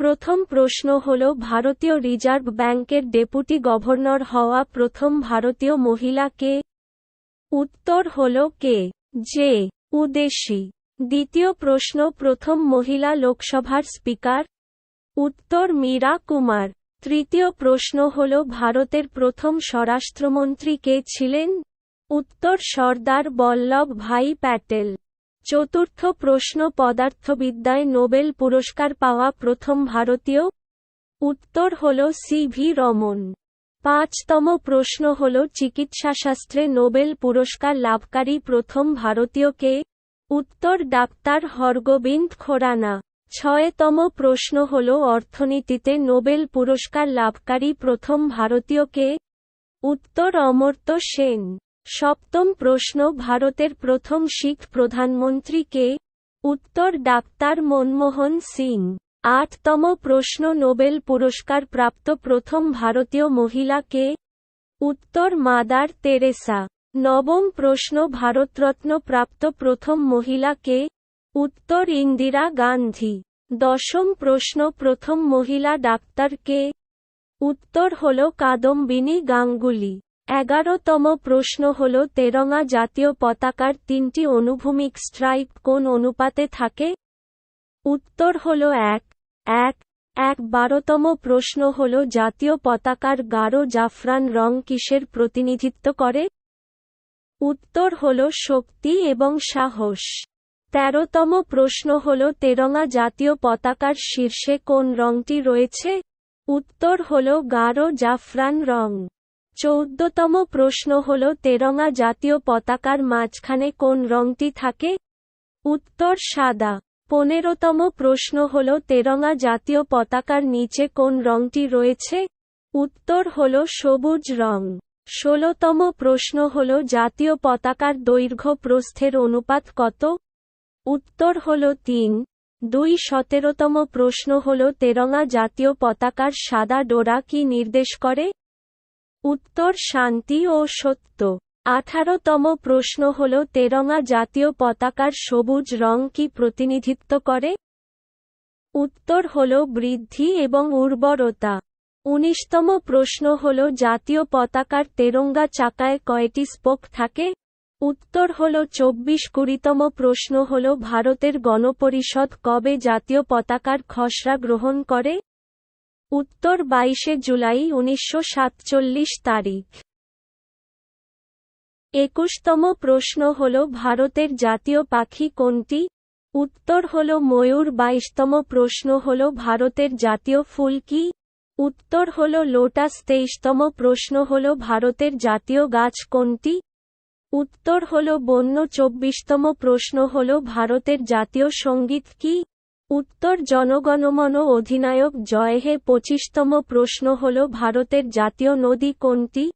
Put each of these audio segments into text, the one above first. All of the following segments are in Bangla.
প্রথম প্রশ্ন হল, ভারতীয় রিজার্ভ ব্যাংকের ডেপুটি গভর্নর হওয়া প্রথম ভারতীয় মহিলা কে? উত্তর হল কে, জে, উদেশী। দ্বিতীয় প্রশ্ন, প্রথম মহিলা লোকসভার স্পিকার? উত্তর, মীরা কুমার। তৃতীয় প্রশ্ন হল, ভারতের প্রথম স্বরাষ্ট্রমন্ত্রী কে ছিলেন? উত্তর, সর্দার বল্লভ ভাই প্যাটেল। চতুর্থ প্রশ্ন পদার্থবিদ্যায় নোবেল পুরস্কার পাওয়া প্রথম ভারতীয়? উত্তর হল সি ভি রমন। পাঁচতম প্রশ্ন হল, চিকিৎসাশাস্ত্রে নোবেল পুরস্কার লাভকারী প্রথম ভারতীয় কে? উত্তর ডাক্তার হরগোবিন্দ খোরানা। ছয়তম প্রশ্ন হল, অর্থনীতিতে নোবেল পুরস্কার লাভকারী প্রথম ভারতীয় কে? উত্তর অমর্ত্য সেন। সপ্তম প্রশ্ন, ভারতের প্রথম শিখ প্রধানমন্ত্রী কে? উত্তর, ডাক্তার মনমোহন সিং। আটতম প্রশ্ন, নোবেল পুরস্কার প্রাপ্ত প্রথম ভারতীয় মহিলা কে? উত্তর, মাদার তেরেসা। নবম প্রশ্ন, ভারতরত্ন প্রাপ্ত প্রথম মহিলা কে? উত্তর, ইন্দিরা গান্ধী। দশম প্রশ্ন, প্রথম মহিলা ডাক্তার কে? উত্তর হল, কাদম্বিনী গাঙ্গুলি। এগারোতম প্রশ্ন হল, তেরঙা জাতীয় পতাকার তিনটি অনুভূমিক স্ট্রাইপ কোন অনুপাতে থাকে? উত্তর হল এক এক এক। বারোতম প্রশ্ন হল, জাতীয় পতাকার গাঢ় জাফরান রং কিসের প্রতিনিধিত্ব করে? উত্তর হল, শক্তি এবং সাহস। তেরোতম প্রশ্ন হল, তেরঙা জাতীয় পতাকার শীর্ষে কোন রংটি রয়েছে? উত্তর হল, গাঢ় জাফরান রং। চৌদ্দতম প্রশ্ন হল, তেরঙা জাতীয় পতাকার মাঝখানে কোন রংটি থাকে? উত্তর, সাদা। পনেরোতম প্রশ্ন হল, তেরঙা জাতীয় পতাকার নিচে কোন রংটি রয়েছে? উত্তর হল, সবুজ রং। ষোলতম প্রশ্ন হল, জাতীয় পতাকার দৈর্ঘ্য প্রস্থের অনুপাত কত? উত্তর হল, তিন। দুই সতেরোতম প্রশ্ন হল, তেরঙা জাতীয় পতাকার সাদা ডোরা কি নির্দেশ করে? উত্তর শান্তি ও সত্য। আঠারোতম প্রশ্ন হল, তেরঙা জাতীয় পতাকার সবুজ রং কি প্রতিনিধিত্ব করে? উত্তর হল, বৃদ্ধি এবং উর্বরতা। উনিশতম প্রশ্ন হল, জাতীয় পতাকার তেরঙ্গা চাকায় কয়টি স্পোক থাকে? উত্তর হল, চব্বিশ কুড়িতম প্রশ্ন হল, ভারতের গণপরিষদ কবে জাতীয় পতাকার খসড়া গ্রহণ করে? উত্তর বাইশে জুলাই উনিশশো সাতচল্লিশ তারিখ। একুশতম প্রশ্ন হল, ভারতের জাতীয় পাখি কোনটি? উত্তর হল, ময়ূর। বাইশতম প্রশ্ন হল, ভারতের জাতীয় ফুল কি? উত্তর হল, লোটাস। তেইশতম প্রশ্ন হল, ভারতের জাতীয় গাছ কোনটি? উত্তর হল, বন্য। চব্বিশতম প্রশ্ন হল, ভারতের জাতীয় সংগীত কি? উত্তর জনগণমন অধিনায়ক জয় হে পঁচিশতম প্রশ্ন হল ভারতের জাতীয় নদী কোনটি?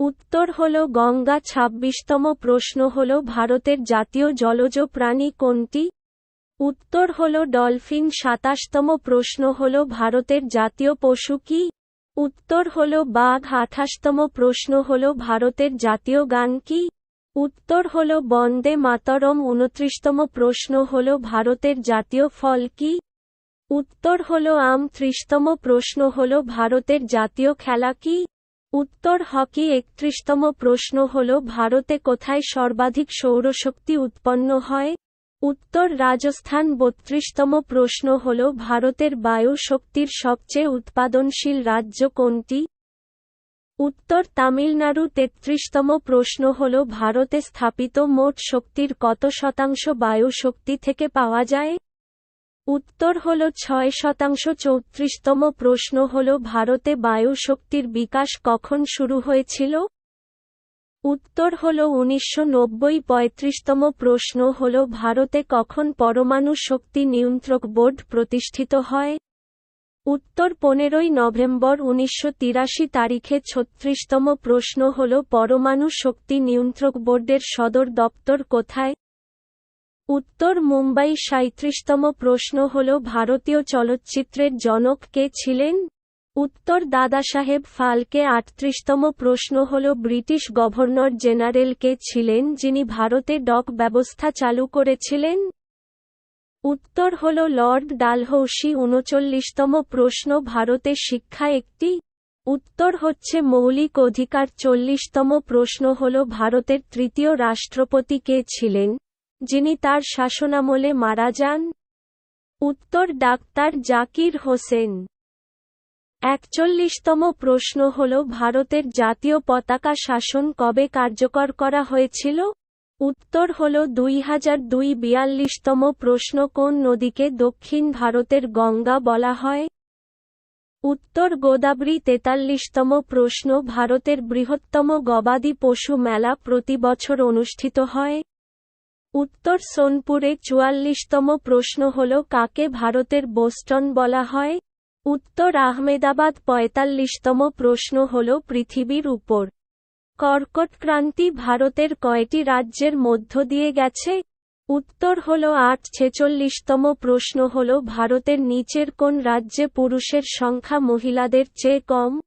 উত্তর হল গঙ্গা ছাব্বিশতম প্রশ্ন হল ভারতের জাতীয় জলজ প্রাণী কোনটি? উত্তর হল ডলফিন সাতাশতম প্রশ্ন হল ভারতের জাতীয় পশু কি? উত্তর হল বাঘ আঠাশতম প্রশ্ন হল ভারতের জাতীয় গান কি? উত্তর হল বন্দে মাতরম উনত্রিশতম প্রশ্ন হল ভারতের জাতীয় ফল কি? উত্তর হল আম ত্রিশতম প্রশ্ন হল ভারতের জাতীয় খেলা কি? উত্তর হকি একত্রিশতম প্রশ্ন হল ভারতে কোথায় সর্বাধিক সৌরশক্তি উৎপন্ন হয়? উত্তর রাজস্থান বত্রিশতম প্রশ্ন হল ভারতের বায়ু শক্তির সবচেয়ে উৎপাদনশীল রাজ্য কোনটি? উত্তর তামিলনাড়ু তেত্রিশতম প্রশ্ন হল, ভারতে স্থাপিত মোট শক্তির কত শতাংশ বায়ু শক্তি থেকে পাওয়া যায়? উত্তর হল, ছয় শতাংশ। চৌত্রিশতম প্রশ্ন হল, ভারতে বায়ু শক্তির বিকাশ কখন শুরু হয়েছিল? উত্তর হল, উনিশশো নব্বই। পঁয়ত্রিশতম প্রশ্ন হল, ভারতে কখন পরমাণু শক্তি নিয়ন্ত্রক বোর্ড প্রতিষ্ঠিত হয়? উত্তর পনেরোই নভেম্বর উনিশশো তিরাশি তারিখে ছত্রিশতম প্রশ্ন হল, পরমাণু শক্তি নিয়ন্ত্রক বোর্ডের সদর দপ্তর কোথায়? উত্তর মুম্বাই সাঁত্রিশতম প্রশ্ন হল, ভারতীয় চলচ্চিত্রের জনক কে ছিলেন? উত্তর দাদাসাহেব ফালকে আটত্রিশতম প্রশ্ন হল, ব্রিটিশ গভর্নর জেনারেল কে ছিলেন যিনি ভারতে ডক ব্যবস্থা চালু করেছিলেন? উত্তর হল লর্ড ডালহৌসি উনচল্লিশতম প্রশ্ন, ভারতে শিক্ষা একটি? উত্তর হচ্ছে মৌলিক অধিকার, চল্লিশতম প্রশ্ন হল ভারতের তৃতীয় রাষ্ট্রপতি কে ছিলেন? যিনি তার শাসনামলে মারা যান? উত্তর, ডাক্তার জাকির হোসেন। একচল্লিশতম প্রশ্ন হল, ভারতের জাতীয় পতাকা শাসন কবে কার্যকর করা হয়েছিল? উত্তর হল দুই হাজার দুই বিয়াল্লিশতম প্রশ্ন, কোন নদীকে দক্ষিণ ভারতের গঙ্গা বলা হয়? উত্তর গোদাবরী তেতাল্লিশতম প্রশ্ন, ভারতের বৃহত্তম গবাদি পশু মেলা প্রতি বছর অনুষ্ঠিত হয়। উত্তর সোনপুরে চুয়াল্লিশতম প্রশ্ন হল, কাকে ভারতের বোস্টন বলা হয়? উত্তর আহমেদাবাদ পঁয়তাল্লিশতম প্রশ্ন হল, পৃথিবীর উপর। কর্কট ক্রান্তি ভারতের কয়টি রাজ্যের মধ্য দিয়ে গেছে। উত্তর হল আট, ছেচল্লিশতম প্রশ্ন হল, ভারতের নিচের কোন রাজ্যে পুরুষের সংখ্যা মহিলাদের চেয়ে কম?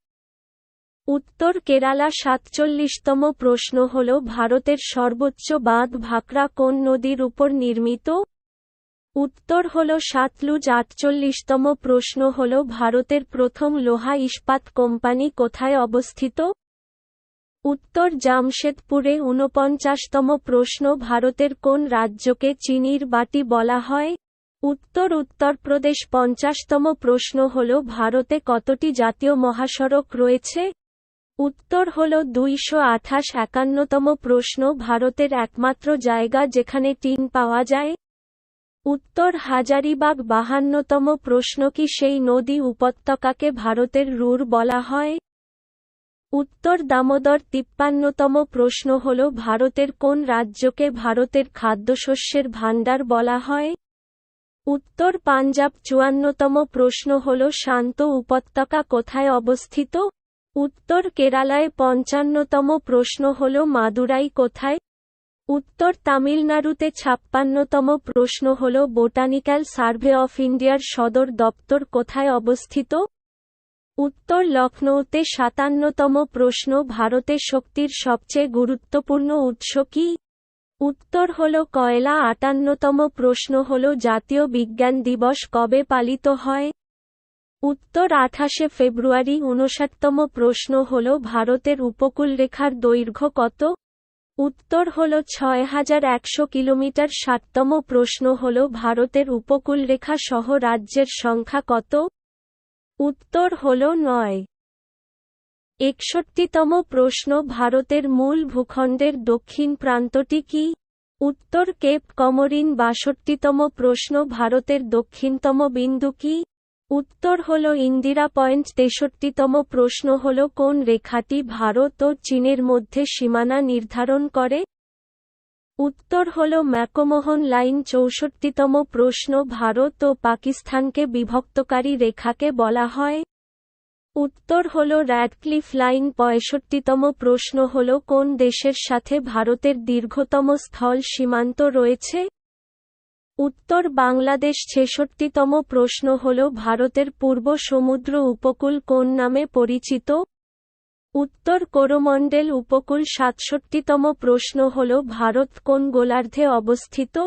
উত্তর কেরালা, সাতচল্লিশতম প্রশ্ন হল, ভারতের সর্বোচ্চ বাঁধ ভাকরা কোন নদীর উপর নির্মিত? উত্তর হল, সাতলুজ, আটচল্লিশতম প্রশ্ন হল, ভারতের প্রথম লোহা ইস্পাত কোম্পানি কোথায় অবস্থিত? উত্তর জামশেদপুরে ঊনপঞ্চাশতম প্রশ্ন, ভারতের কোন রাজ্যকে চিনির বাটি বলা হয়? উত্তর উত্তরপ্রদেশ পঞ্চাশতম প্রশ্ন হল, ভারতে কতটি জাতীয় মহাসড়ক রয়েছে? উত্তর হল, দুইশো আঠাশ একান্নতম প্রশ্ন, ভারতের একমাত্র জায়গা যেখানে টিন পাওয়া যায়? উত্তর, হাজারিবাগ বাহান্নতম প্রশ্ন, কি সেই নদী উপত্যকাকে ভারতের রুর বলা হয়? উত্তর দামোদর তিপ্পান্নতম প্রশ্ন হল, ভারতের কোন রাজ্যকে ভারতের খাদ্যশস্যের ভাণ্ডার বলা হয়? উত্তর, পাঞ্জাব চুয়ান্নতম প্রশ্ন হল, শান্ত উপত্যকা কোথায় অবস্থিত? উত্তর, কেরালায় পঞ্চান্নতম প্রশ্ন হল, মাদুরাই কোথায়? উত্তর, তামিলনাড়ুতে ছাপ্পান্নতম প্রশ্ন হল, বোটানিক্যাল সার্ভে অফ ইন্ডিয়ার সদর দপ্তর কোথায় অবস্থিত? উত্তর লখনৌতে সাতান্নতম প্রশ্ন ভারতে শক্তির সবচেয়ে গুরুত্বপূর্ণ উৎস কি? উত্তর হল কয়লা। আটান্নতম প্রশ্ন হল, জাতীয় বিজ্ঞান দিবস কবে পালিত হয়? উত্তর আঠাশে ফেব্রুয়ারি। উনষাটতম প্রশ্ন হল, ভারতের উপকূলরেখার দৈর্ঘ্য কত? উত্তর হল, ছয় হাজার একশো কিলোমিটার। ষাটতম প্রশ্ন হল, ভারতের উপকূলরেখা সহ রাজ্যের সংখ্যা কত? উত্তর হল নয়। একষট্টিতম প্রশ্ন, ভারতের মূল ভূখণ্ডের দক্ষিণ প্রান্তটি কি? উত্তর, কেপ কমরিন, বাষট্টিতম প্রশ্ন, ভারতের দক্ষিণতম বিন্দু কি? উত্তর হল ইন্দিরা পয়েন্ট, তেষট্টিতম প্রশ্ন হল কোন রেখাটি ভারত ও চীনের মধ্যে সীমানা নির্ধারণ করে? উত্তর হল ম্যাকমোহন লাইন চৌষট্টিতম প্রশ্ন, ভারত ও পাকিস্তানকে বিভক্তকারী রেখাকে বলা হয়। উত্তর হল র্যাডক্লিফ লাইন পঁয়ষট্টিতম প্রশ্ন হল, কোন দেশের সাথে ভারতের দীর্ঘতম স্থল সীমান্ত রয়েছে? উত্তর বাংলাদেশ ছেষট্টিতম প্রশ্ন হল, ভারতের পূর্ব সমুদ্র উপকূল কোন নামে পরিচিত? উত্তর কোরোমণ্ডেল উপকূল সাতষট্টিতম প্রশ্ন হল, ভারত কোন গোলার্ধে অবস্থিত?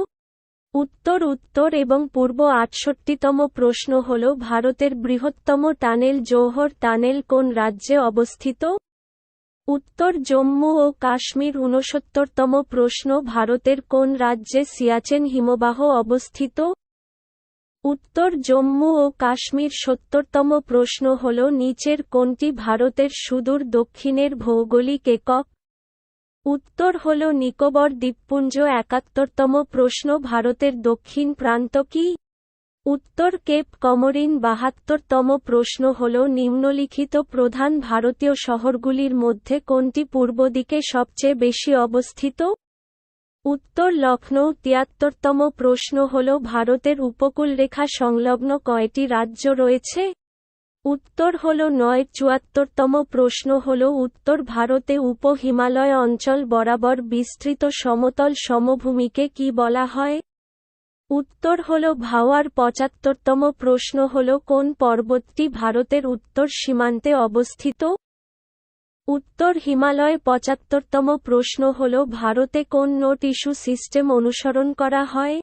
উত্তর উত্তর এবং পূর্ব আটষট্টিতম প্রশ্ন হল, ভারতের বৃহত্তম টানেল জৌহর টানেল কোন রাজ্যে অবস্থিত? উত্তর, জম্মু ও কাশ্মীর ঊনসত্তরতম প্রশ্ন, ভারতের কোন রাজ্যে সিয়াচেন হিমবাহ অবস্থিত? উত্তর জম্মু ও কাশ্মীর সত্তরতম প্রশ্ন হল নিচের কোনটি ভারতের সুদূর দক্ষিণের ভৌগোলিক একক? উত্তর হল নিকোবর দ্বীপপুঞ্জ একাত্তরতম প্রশ্ন, ভারতের দক্ষিণ প্রান্ত কি? উত্তর কেপ কমরিন বাহাত্তরতম প্রশ্ন হল নিম্নলিখিত প্রধান ভারতীয় শহরগুলির মধ্যে কোনটি পূর্ব দিকে সবচেয়ে বেশি অবস্থিত? উত্তর লখনৌ তিয়াত্তরতম প্রশ্ন হল, ভারতের উপকূলরেখা সংলগ্ন কয়টি রাজ্য রয়েছে? উত্তর হল নয়, চুয়াত্তরতম প্রশ্ন হল, উত্তর ভারতে উপ হিমালয় অঞ্চল বরাবর বিস্তৃত সমতল সমভূমিকে কি বলা হয়? উত্তর হল ভাওয়ার পঁচাত্তরতম প্রশ্ন হল, কোন পর্বতটি ভারতের উত্তর সীমান্তে অবস্থিত? উত্তর হিমালয় পঁচাত্তরতম প্রশ্ন হল, ভারতে কোন নোট ইস্যু সিস্টেম অনুসরণ করা হয়?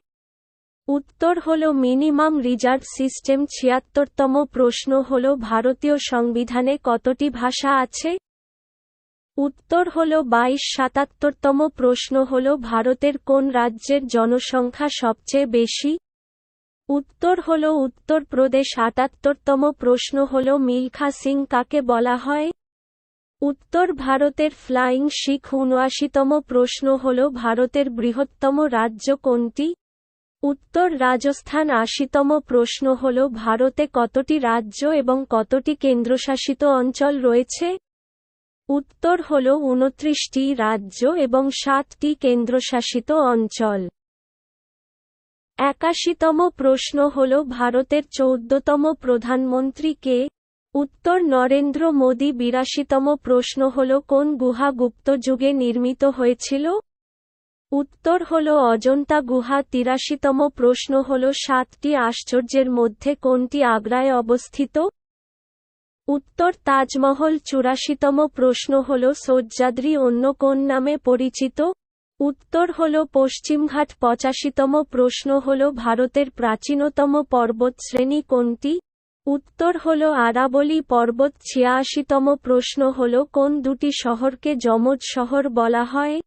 উত্তর হল, মিনিমাম রিজার্ভ সিস্টেম ছিয়াত্তরতম প্রশ্ন হল, ভারতীয় সংবিধানে কতটি ভাষা আছে? উত্তর হল, বাইশ সাতাত্তরতম প্রশ্ন হল, ভারতের কোন রাজ্যের জনসংখ্যা সবচেয়ে বেশি? উত্তর হল, উত্তরপ্রদেশ আটাত্তরতম প্রশ্ন হল, মিলখা সিং কাকে বলা হয়? উত্তর ভারতের ফ্লাইং শিখ উনআশিতম প্রশ্ন হল, ভারতের বৃহত্তম রাজ্য কোনটি? উত্তর রাজস্থান আশিতম প্রশ্ন হল, ভারতে কতটি রাজ্য এবং কতটি কেন্দ্রশাসিত অঞ্চল রয়েছে? উত্তর হল উনত্রিশটি রাজ্য এবং সাতটি কেন্দ্রশাসিত অঞ্চল। একাশিতম প্রশ্ন হল, ভারতের চৌদ্দতম প্রধানমন্ত্রী কে? উত্তর নরেন্দ্র মোদী বিরাশিতম প্রশ্ন হল, কোন গুহা গুপ্ত যুগে নির্মিত হয়েছিল? উত্তর হল, অজন্তা গুহা। তিরাশিতম প্রশ্ন হল, সাতটি আশ্চর্যের মধ্যে কোনটি আগ্রায় অবস্থিত? উত্তর, তাজমহল। চুরাশিতম প্রশ্ন হল, সজ্জাদ্রি অন্য কোন নামে পরিচিত? উত্তর হল, পশ্চিমঘাট। পঁচাশিতম প্রশ্ন হল, ভারতের প্রাচীনতম পর্বতশ্রেণী কোনটি? উত্তর হল আরাবলী পর্বত ছিয়াশিতম প্রশ্ন হল, কোন দুটি শহরকে যমজ শহর বলা হয়?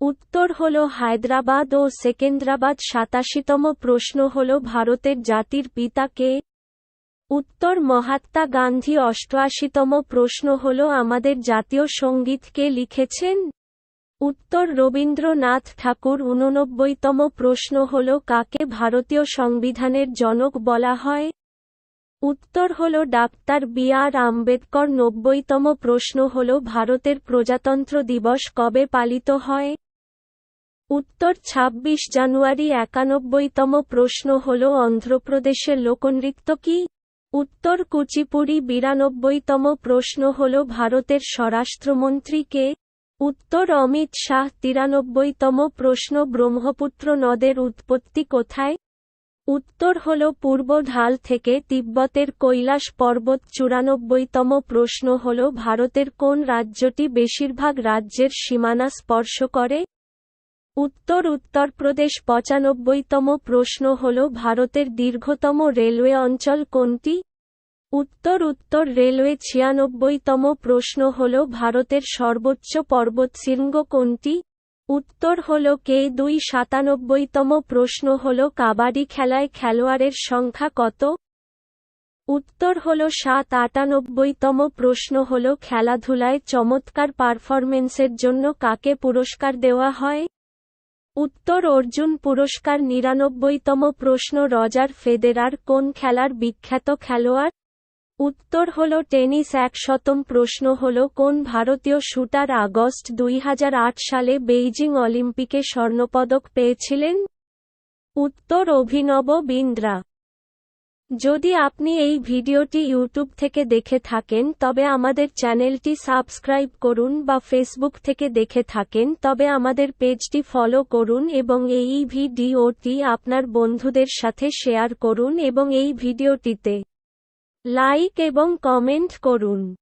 উত্তর হল হায়দ্রাবাদ ও সেকেন্দ্রাবাদ, সাতাশিতম প্রশ্ন হল, ভারতের জাতির পিতা কে? উত্তর, মহাত্মা গান্ধী অষ্টআশিতম প্রশ্ন হল, আমাদের জাতীয় সংগীত কে লিখেছেন? উত্তর, রবীন্দ্রনাথ ঠাকুর উননব্বইতম প্রশ্ন হল, কাকে ভারতীয় সংবিধানের জনক বলা হয়? উত্তর হল ডাক্তার বি আর আম্বেদকর নব্বইতম প্রশ্ন হল, ভারতের প্রজাতন্ত্র দিবস কবে পালিত হয়? উত্তর ২৬ জানুয়ারি একানব্বইতম প্রশ্ন হল, অন্ধ্রপ্রদেশের লোকনৃত্য কি? উত্তর, কুচিপুড়ি বিরানব্বইতম প্রশ্ন হল, ভারতের স্বরাষ্ট্রমন্ত্রী কে? উত্তর, অমিত শাহ তিরানব্বইতম প্রশ্ন, ব্রহ্মপুত্র নদের উৎপত্তি কোথায়? উত্তর হল পূর্ব ঢাল থেকে তিব্বতের কৈলাস পর্বত চুরানব্বইতম প্রশ্ন হল, ভারতের কোন রাজ্যটি বেশিরভাগ রাজ্যের সীমানা স্পর্শ করে? উত্তর উত্তরপ্রদেশ পঁচানব্বইতম প্রশ্ন হল, ভারতের দীর্ঘতম রেলওয়ে অঞ্চল কোনটি? উত্তর উত্তর রেলওয়ে ছিয়ানব্বইতম প্রশ্ন হল, ভারতের সর্বোচ্চ পর্বতশৃঙ্গ কোনটি? উত্তর হল কে দুই সাতানব্বইতম প্রশ্ন হল কাবাডি খেলায় খেলোয়াড়ের সংখ্যা কত? উত্তর হল সাত আটানব্বইতম প্রশ্ন হল খেলাধুলায় চমৎকার পারফরমেন্সের জন্য কাকে পুরস্কার দেওয়া হয়? উত্তর অর্জুন পুরস্কার নিরানব্বইতম প্রশ্ন রজার ফেদেরার কোন খেলার বিখ্যাত খেলোয়াড়? উত্তর হল টেনিস একশতম প্রশ্ন হল কোন ভারতীয় শুটার আগস্ট দুই হাজার আট সালে বেইজিং অলিম্পিকে স্বর্ণপদক পেয়েছিলেন? উত্তর, অভিনব বিন্দ্রা। যদি আপনি এই ভিডিওটি ইউটিউব থেকে দেখে থাকেন, তবে আমাদের চ্যানেলটি সাবস্ক্রাইব করুন বা ফেসবুক থেকে দেখে থাকেন, তবে আমাদের পেজটি ফলো করুন এবং এই ভিডিওটি আপনার বন্ধুদের সাথে শেয়ার করুন এবং এই ভিডিওটিতে লাইক এবং কমেন্ট করুন।